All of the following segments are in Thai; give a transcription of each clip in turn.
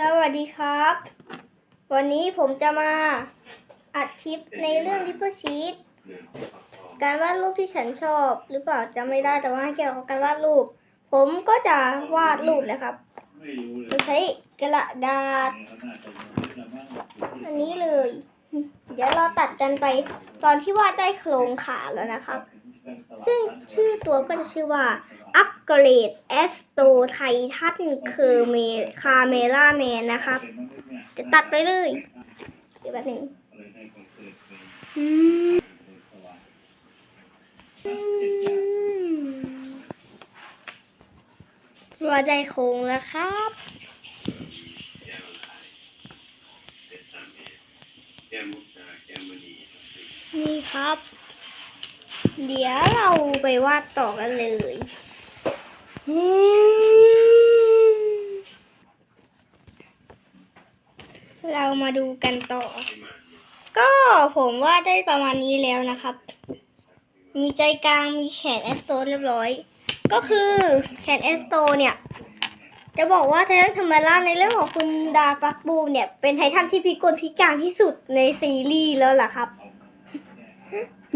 สวัสดีครับ วันนี้ผมจะมาอัดคลิปในเรื่อง Triple Sheet การวาดรูปที่ฉันชอบ หรือเปล่าจำไม่ได้แต่ว่าเกี่ยวกับการวาดรูป ผมก็จะวาดรูปนะครับโดยใช้กระดาษ อันนี้เลย เดี๋ยวเราตัดกันไปตอนที่วาดได้โครงขาแล้วนะครับ ซึ่งชื่อตัวก็จะชื่อว่า Upgrade Astro Titan c a m e Camera Man นนะครับจะตัดไปเลย เดี๋ยวแป๊บนึงอืมอืมว่าได้โคงแล้วครับนี่ครับ เดี๋ยวเราไปวาดต่อกันเลย เรามาดูกันต่อ ก็ผมว่าได้ประมาณนี้แล้วนะครับ มีใจกลางมีแขนแอสโตเรียบร้อย ก็คือแขนแอสโตเนี่ย จะบอกว่าไททันธรรมราในเรื่องของคุณดาฟักบูมเนี่ย เป็นไททันที่พิกลพิการที่สุดในซีรีส์แล้วล่ะครับ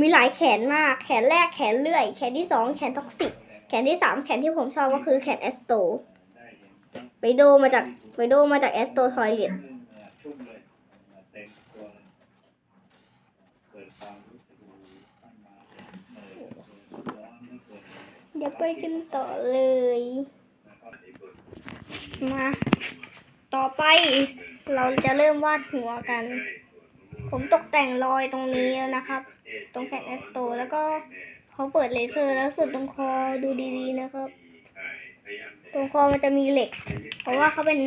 มีหลายแขนมาก แขนแรกแขนเลื่อย แขนที่สองแขนท็อกซิก แขนที่สามแขนที่ผมชอบก็คือแขนแอสโตไปโดมาจากไปโดมาจากแอสโตทอยเลตเดี๋ยวไปกันต่อเลย มา ต่อไปเราจะเริ่มวาดหัวกัน ผมตกแต่งรอยตรงนี้แล้วนะครับ ตรงแขนแอสโตแล้วก็ เขาเปิดเลเซอร์แล้วส่วนตรงคอดูดีๆนะครับ ตรงคอมันจะมีเหล็ก เพราะว่าเขาเป็น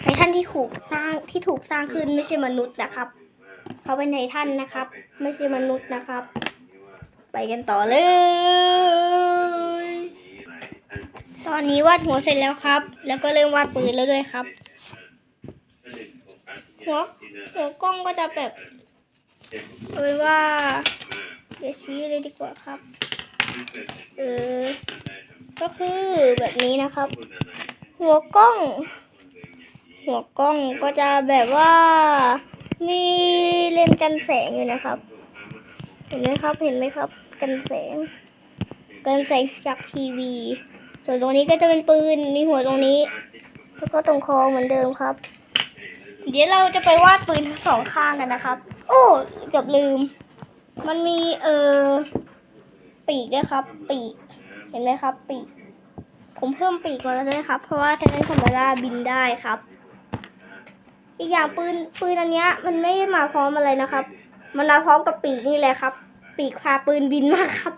ไททันที่ถูกสร้างที่ถูกสร้างขึ้นไม่ใช่มนุษย์นะครับ เขาเป็นไททันนะครับ ไม่ใช่มนุษย์นะครับ ไปกันต่อเลย ตอนนี้วาดหัวเสร็จแล้วครับ แล้วก็เริ่มวาดปืนแล้วด้วยครับ หัวหัวกล้องก็จะแบบเอาเป็นว่า เดี๋ยวชี้เลยดีกว่าครับ เออ ก็คือแบบนี้นะครับ หัวกล้อง หัวกล้องก็จะแบบว่ามีเลนกันแสงอยู่นะครับ เห็นไหมครับเห็นไหมครับ กันแสง กันแสงจากทีวี ส่วนตรงนี้ก็จะเป็นปืนมีหัวตรงนี้ แล้วก็ตรงคอเหมือนเดิมครับ เดี๋ยวเราจะไปวาดปืนทั้งสองข้างกันนะครับ โอ้เกือบลืม มันมีเออปีกด้วยครับ ปีก เห็นไหมครับ ปีก ผมเพิ่มปีกมาแล้วด้วยครับ เพราะว่าจะได้ธรรมดาบินได้ครับ อีกอย่างปืนปืนอันเนี้ย มันไม่ได้มาพร้อมอะไรนะครับ มันมาพร้อมกับปีกนี่แหละครับ ปีกพาปืนบินมาครับ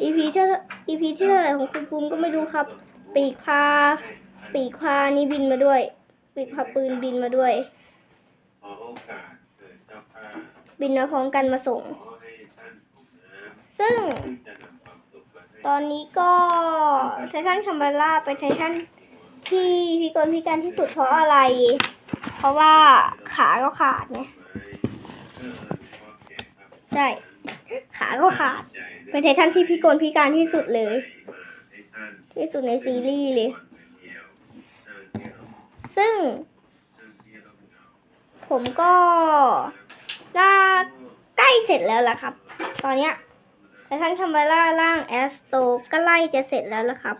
EP ที่ EP ที่เท่าไหร่ของคุณภูมิก็ไม่รู้ครับ ปีกพา ปีกพานี่บินมาด้วย ปีกพาปืนบินมาด้วย บินมาพร้อมกันมาส่ง ซึ่ง ตอนนี้ก็ไททันคัมบาร่าเป็นไททันที่พิกลพิการที่สุดเพราะอะไร เพราะว่าขาก็ขาดไงใช่ ขาก็ขาด เป็นไททันที่พิกลพิการที่สุดเลย ที่สุดในซีรีส์เลย ซึ่ง ผมก็ น่าใกล้เสร็จแล้วล่ะครับ ตอนเนี้ยไททันคัมบาร่าร่างแอสโตก็ไล่จะเสร็จแล้วล่ะครับ